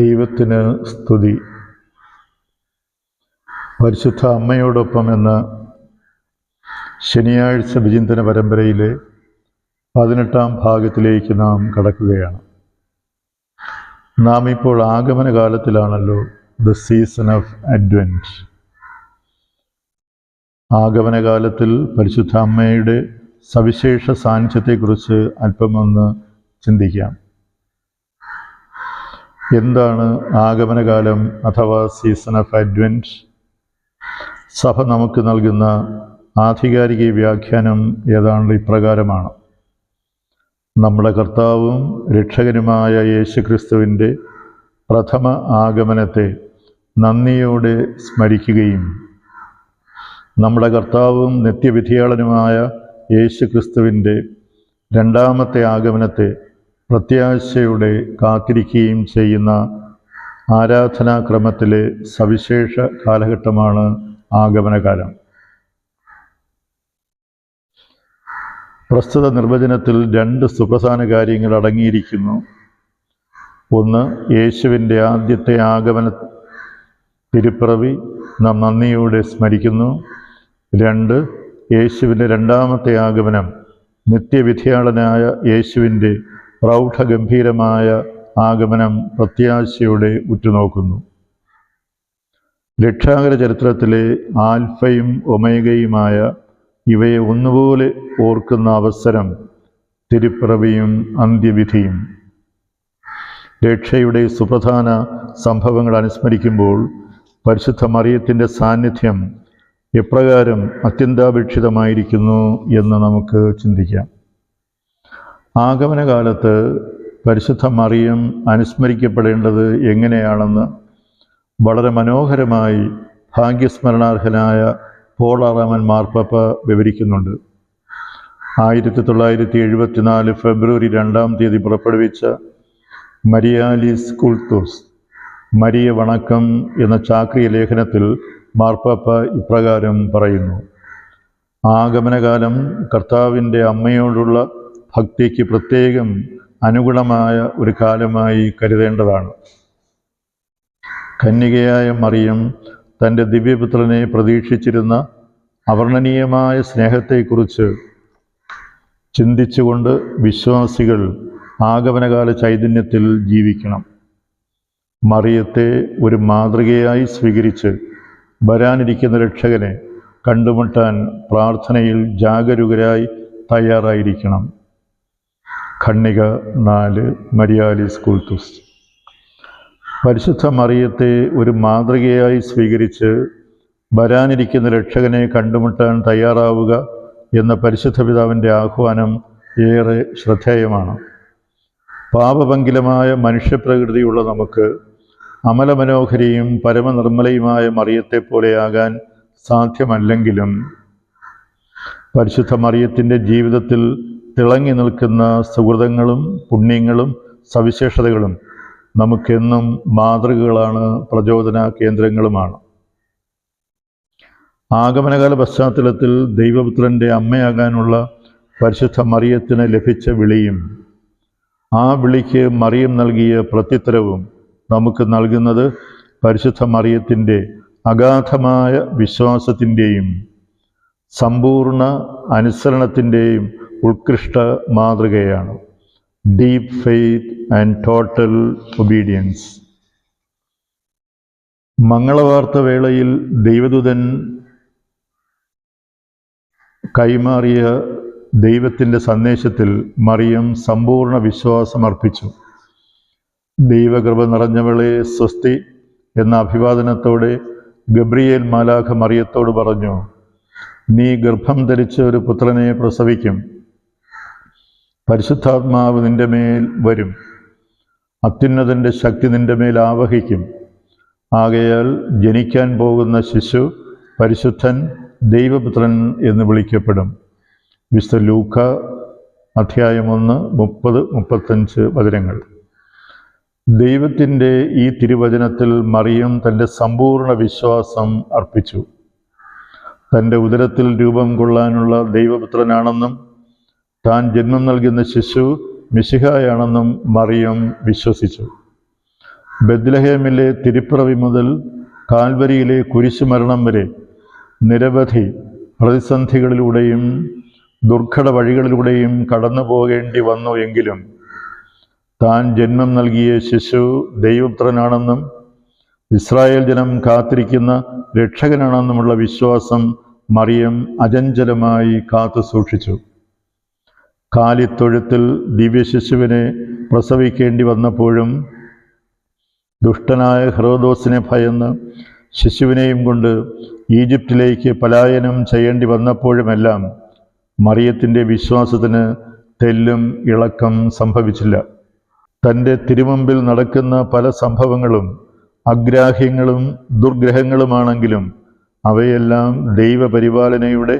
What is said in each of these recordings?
ദൈവത്തിന് സ്തുതി. പരിശുദ്ധ അമ്മയോടൊപ്പം എന്ന ശനിയാഴ്ച വിചിന്തന പരമ്പരയിലെ പതിനെട്ടാം ഭാഗത്തിലേക്ക് നാം കടക്കുകയാണ്. നാം ഇപ്പോൾ ആഗമന കാലത്തിലാണല്ലോ ദ സീസൺ ഓഫ് അഡ്വന്റ് ആഗമന കാലത്തിൽ പരിശുദ്ധ അമ്മയുടെ സവിശേഷ സാന്നിധ്യത്തെക്കുറിച്ച് അല്പമൊന്ന് ചിന്തിക്കാം. എന്താണ് ആഗമനകാലം അഥവാ സീസൺ ഓഫ് അഡ്വന്റ് സഭ നമുക്ക് നൽകുന്ന ആധികാരിക വ്യാഖ്യാനം ഏതാണ്ട് ഇപ്രകാരമാണ്. നമ്മുടെ കർത്താവും രക്ഷകനുമായ യേശുക്രിസ്തുവിന്റെ പ്രഥമ ആഗമനത്തെ നന്ദിയോടെ സ്മരിക്കുകയും നമ്മുടെ കർത്താവും നിത്യവിധിയാളനുമായ യേശുക്രിസ്തുവിന്റെ രണ്ടാമത്തെ ആഗമനത്തെ പ്രത്യാശയോടെ കാത്തിരിക്കുകയും ചെയ്യുന്ന ആരാധനാക്രമത്തിലെ സവിശേഷ കാലഘട്ടമാണ് ആഗമനകാലം. പ്രസ്തുത നിർവചനത്തിൽ രണ്ട് സുപ്രധാന കാര്യങ്ങൾ അടങ്ങിയിരിക്കുന്നു. ഒന്ന് യേശുവിന്റെ ആദ്യത്തെ ആഗമന തിരുപ്പിറവി നാം നന്ദിയോടെ സ്മരിക്കുന്നു. രണ്ട് യേശുവിന്റെ രണ്ടാമത്തെ ആഗമനം നിത്യവിധിയാളനായ യേശുവിന്റെ പ്രൗഢഗംഭീരമായ ആഗമനം പ്രത്യാശയോടെ ഉറ്റുനോക്കുന്നു. രക്ഷാകര ചരിത്രത്തിലെ ആൽഫയും ഒമേഗയുമായ ഇവയെ ഒന്നുപോലെ ഓർക്കുന്ന അവസരം തിരുപ്പിറവിയും അന്ത്യവിധിയും. രക്ഷയുടെ സുപ്രധാന സംഭവങ്ങൾ അനുസ്മരിക്കുമ്പോൾ പരിശുദ്ധ മറിയത്തിന്റെ സാന്നിധ്യം എപ്രകാരം അത്യന്താപേക്ഷിതമായിരിക്കുന്നു എന്ന് നമുക്ക് ചിന്തിക്കാം. ആഗമനകാലത്ത് പരിശുദ്ധ മറിയം അനുസ്മരിക്കപ്പെടേണ്ടത് എങ്ങനെയാണെന്ന് വളരെ മനോഹരമായി ഭാഗ്യസ്മരണാർഹനായ പോളാറാമൻ മാർപ്പാപ്പ വിവരിക്കുന്നുണ്ട്. ആയിരത്തി തൊള്ളായിരത്തി എഴുപത്തിനാല് ഫെബ്രുവരി രണ്ടാം തീയതി പുറപ്പെടുവിച്ച മരിയാലിസ് കുൾത്തോസ് മരിയ വണക്കം എന്ന ചാക്രിയ ലേഖനത്തിൽ മാർപ്പാപ്പ ഇപ്രകാരം പറയുന്നു. ആഗമനകാലം കർത്താവിന്റെ അമ്മയോടുള്ള ഭക്തിക്ക് പ്രത്യേകം അനുഗുണമായ ഒരു കാലമായി കരുതേണ്ടതാണ്. കന്യകയായ മറിയം തന്റെ ദിവ്യപുത്രനെ പ്രതീക്ഷിച്ചിരുന്ന അവർണനീയമായ സ്നേഹത്തെക്കുറിച്ച് ചിന്തിച്ചുകൊണ്ട് വിശ്വാസികൾ ആഗമനകാല ചൈതന്യത്തിൽ ജീവിക്കണം. മറിയത്തെ ഒരു മാതൃകയായി സ്വീകരിച്ച് വരാനിരിക്കുന്ന രക്ഷകനെ കണ്ടുമുട്ടാൻ പ്രാർത്ഥനയിൽ ജാഗരൂകരായി തയ്യാറായിരിക്കണം. ഖണ്ണിക നാല് മരിയാലി സ്കൂൾ തുസ് പരിശുദ്ധ മറിയത്തെ ഒരു മാതൃകയായി സ്വീകരിച്ച് വരാനിരിക്കുന്ന രക്ഷകനെ കണ്ടുമുട്ടാൻ തയ്യാറാവുക എന്ന പരിശുദ്ധ പിതാവിന്റെ ആഹ്വാനം ഏറെ ശ്രദ്ധേയമാണ്. പാപപങ്കിലമായ മനുഷ്യപ്രകൃതിയുള്ള നമുക്ക് അമലമനോഹരിയും പരമനിർമ്മലയുമായ മറിയത്തെ പോലെയാകാൻ സാധ്യമല്ലെങ്കിലും പരിശുദ്ധ മറിയത്തിന്റെ ജീവിതത്തിൽ തിളങ്ങി നിൽക്കുന്ന സുഹൃതങ്ങളും പുണ്യങ്ങളും സവിശേഷതകളും നമുക്കെന്നും മാതൃകകളാണ് പ്രചോദന കേന്ദ്രങ്ങളുമാണ്. ആഗമനകാല പശ്ചാത്തലത്തിൽ ദൈവപുത്രന്റെ അമ്മയാകാനുള്ള പരിശുദ്ധ മറിയത്തിന് ലഭിച്ച വിളിയും ആ വിളിക്ക് മറിയം നൽകിയ പ്രത്യുത്തരവും നമുക്ക് നൽകുന്നത് പരിശുദ്ധ മറിയത്തിന്റെ അഗാധമായ വിശ്വാസത്തിന്റെയും സമ്പൂർണ അനുസരണത്തിന്റെയും ഉത്കൃഷ്ട മാതൃകയാണ്. Deep faith and total obedience മംഗളവാർത്ത വേളയിൽ ദൈവദൂതൻ കൈമാറിയ ദൈവത്തിന്റെ സന്ദേശത്തിൽ മറിയം സമ്പൂർണ വിശ്വാസം അർപ്പിച്ചു. ദൈവകൃപ നിറഞ്ഞവളെ സ്വസ്തി എന്ന അഭിവാദനത്തോടെ ഗബ്രിയേൽ മാലാഖ മറിയത്തോട് പറഞ്ഞു നീ ഗർഭം ധരിച്ച ഒരു പുത്രനെ പ്രസവിക്കും. പരിശുദ്ധാത്മാവ് നിന്റെ മേൽ വരും. അത്യുന്നതന്റെ ശക്തി നിന്റെ മേൽ ആവഹിക്കും. ആകയാൽ ജനിക്കാൻ പോകുന്ന ശിശു പരിശുദ്ധൻ ദൈവപുത്രൻ എന്ന് വിളിക്കപ്പെടും. വിശുദ്ധ ലൂക്ക അധ്യായം ഒന്ന് മുപ്പത് മുപ്പത്തഞ്ച് വചനങ്ങൾ. ദൈവത്തിന്റെ ഈ തിരുവചനത്തിൽ മറിയം തന്റെ സമ്പൂർണ വിശ്വാസം അർപ്പിച്ചു. തന്റെ ഉദരത്തിൽ രൂപം കൊള്ളാനുള്ള ദൈവപുത്രനാണെന്നും താൻ ജന്മം നൽകുന്ന ശിശു മിശിഹായാണെന്നും മറിയം വിശ്വസിച്ചു. ബദ്ലഹേമിലെ തിരുപ്പിറവി മുതൽ കാൽവരിയിലെ കുരിശുമരണം വരെ നിരവധി പ്രതിസന്ധികളിലൂടെയും ദുർഘട വഴികളിലൂടെയും കടന്നു പോകേണ്ടി വന്നു എങ്കിലും താൻ ജന്മം നൽകിയ ശിശു ദൈവപുത്രനാണെന്നും ഇസ്രായേൽ ജനം കാത്തിരിക്കുന്ന രക്ഷകനാണെന്നുമുള്ള വിശ്വാസം മറിയം അചഞ്ചലമായി കാത്തു സൂക്ഷിച്ചു കാലിത്തൊഴുത്തിൽ ദിവ്യശിശുവിനെ പ്രസവിക്കേണ്ടി വന്നപ്പോഴും ദുഷ്ടനായ ഹ്രോദോസിനെ ഭയന്ന് ശിശുവിനെയും കൊണ്ട് ഈജിപ്തിലേക്ക് പലായനം ചെയ്യേണ്ടി വന്നപ്പോഴുമെല്ലാം മറിയത്തിന്റെ വിശ്വാസത്തിന് തെല്ലും ഇളക്കം സംഭവിച്ചില്ല. തന്റെ തിരുമുമ്പിൽ നടക്കുന്ന പല സംഭവങ്ങളും അഗ്രാഹ്യങ്ങളും ദുർഗ്രഹങ്ങളുമാണെങ്കിലും അവയെല്ലാം ദൈവപരിപാലനയുടെ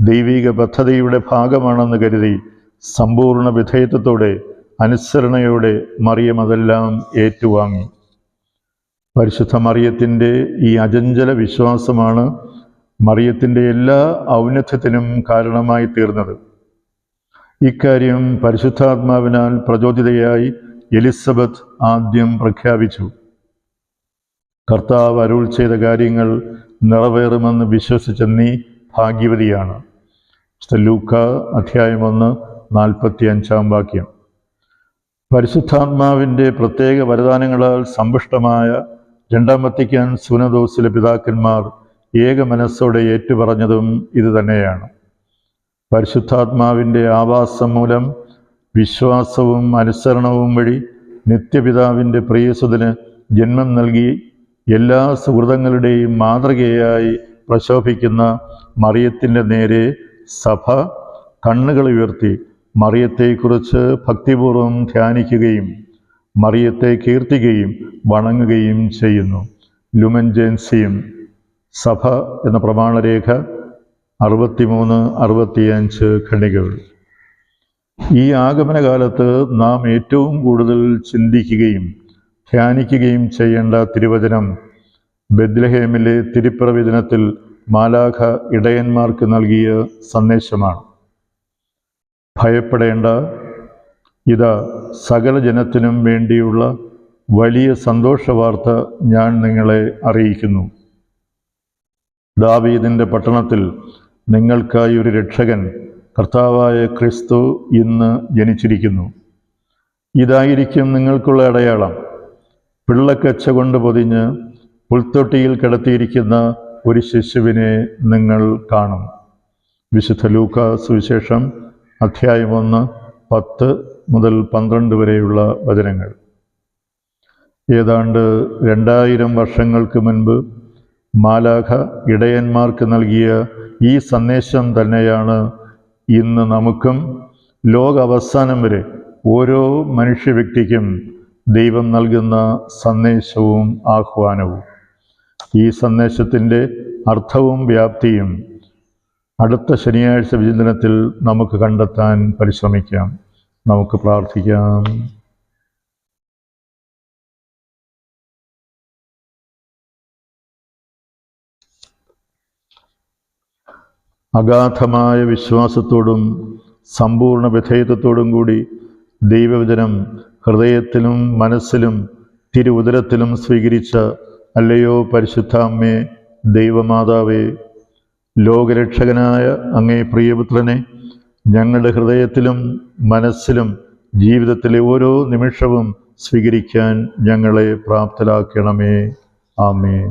ദൈവിക പദ്ധതിയുടെ ഭാഗമാണെന്ന് കരുതി സമ്പൂർണ വിധേയത്വത്തോടെ അനുസരണയോടെ മറിയം അതെല്ലാം ഏറ്റുവാങ്ങി. പരിശുദ്ധ മറിയത്തിന്റെ ഈ അജഞ്ചല വിശ്വാസമാണ് മറിയത്തിന്റെ എല്ലാ ഔന്നത്യത്തിനും കാരണമായി തീർന്നത്. ഇക്കാര്യം പരിശുദ്ധാത്മാവിനാൽ പ്രചോദിതയായി എലിസബത്ത് ആദ്യം പ്രഖ്യാപിച്ചു. കർത്താവ് അരുൾ ചെയ്ത കാര്യങ്ങൾ നിറവേറുമെന്ന് വിശ്വസിച്ച നീ ഭാഗ്യവതിയാണ്. ലൂക്ക അധ്യായം ഒന്ന് നാൽപ്പത്തി അഞ്ചാം വാക്യം. പരിശുദ്ധാത്മാവിന്റെ പ്രത്യേക വരദാനങ്ങളാൽ സമ്പുഷ്ടമായ രണ്ടാം വത്തിക്കാൻ സുനദോസിലെ പിതാക്കന്മാർ ഏക മനസ്സോടെ ഏറ്റുപറഞ്ഞതും ഇതുതന്നെയാണ് പരിശുദ്ധാത്മാവിന്റെ ആവാസം മൂലം വിശ്വാസവും അനുസരണവും വഴി നിത്യപിതാവിന്റെ പ്രിയസുതന് ജന്മം നൽകി എല്ലാ സുഹൃതങ്ങളുടെയും മാതൃകയായി പ്രശോഭിക്കുന്ന മറിയത്തിന്റെ നേരെ സഭ കണ്ണുകൾ ഉയർത്തി മറിയത്തെക്കുറിച്ച് ഭക്തിപൂർവം ധ്യാനിക്കുകയും മറിയത്തെ കീർത്തിക്കുകയും വണങ്ങുകയും ചെയ്യുന്നു. ലുമൻ ജെൻസിയും സഭ എന്ന പ്രമാണരേഖ അറുപത്തിമൂന്ന് അറുപത്തിയഞ്ച് ഖണികൾ ഈ ആഗമനകാലത്ത് നാം ഏറ്റവും കൂടുതൽ ചിന്തിക്കുകയും ധ്യാനിക്കുകയും ചെയ്യേണ്ട തിരുവചനം ബദ്ലഹേമിലെ തിരുപ്രവചനത്തിൽ മാലാഖ ഇടയന്മാർക്ക് നൽകിയ സന്ദേശമാണ്. ഭയപ്പെടേണ്ട. ഇത് സകല ജനത്തിനും വേണ്ടിയുള്ള വലിയ സന്തോഷ വാർത്ത ഞാൻ നിങ്ങളെ അറിയിക്കുന്നു. ദാവീദിന്റെ പട്ടണത്തിൽ നിങ്ങൾക്കായി ഒരു രക്ഷകൻ കർത്താവായ ക്രിസ്തു ഇന്ന് ജനിച്ചിരിക്കുന്നു. ഇതായിരിക്കും നിങ്ങൾക്കുള്ള അടയാളം. പിള്ളക്കച്ച കൊണ്ട് പൊതിഞ്ഞ് പുൽത്തൊട്ടിയിൽ കിടത്തിയിരിക്കുന്ന ഒരു ശിശുവിനെ നിങ്ങൾ കാണും. വിശുദ്ധ ലൂക്ക സുവിശേഷം അധ്യായം ഒന്ന് പത്ത് മുതൽ പന്ത്രണ്ട് വരെയുള്ള വചനങ്ങൾ. ഏതാണ്ട് രണ്ടായിരം വർഷങ്ങൾക്ക് മുൻപ് മാലാഖ ഇടയന്മാർക്ക് നൽകിയ ഈ സന്ദേശം തന്നെയാണ് ഇന്ന് നമുക്കും ലോക അവസാനം വരെ ഓരോ മനുഷ്യ വ്യക്തിക്കും ദൈവം നൽകുന്ന സന്ദേശവും ആഹ്വാനവും. ഈ സന്ദേശത്തിന്റെ അർത്ഥവും വ്യാപ്തിയും അടുത്ത ശനിയാഴ്ച വിചിന്തനത്തിൽ നമുക്ക് കണ്ടെത്താൻ പരിശ്രമിക്കാം. നമുക്ക് പ്രാർത്ഥിക്കാം. അഗാധമായ വിശ്വാസത്തോടും സമ്പൂർണ വിധേയത്വത്തോടും കൂടി ദൈവവചനം ഹൃദയത്തിലും മനസ്സിലും തിരുവുദരത്തിലും സ്വീകരിച്ച അല്ലയോ പരിശുദ്ധാമ്മേ ദൈവമാതാവേ ലോകരക്ഷകനായ അങ്ങേ പ്രിയപുത്രനെ ഞങ്ങളുടെ ഹൃദയത്തിലും മനസ്സിലും ജീവിതത്തിലെ ഓരോ നിമിഷവും സ്വീകരിക്കാൻ ഞങ്ങളെ പ്രാപ്തരാക്കണമേ. ആമേൻ.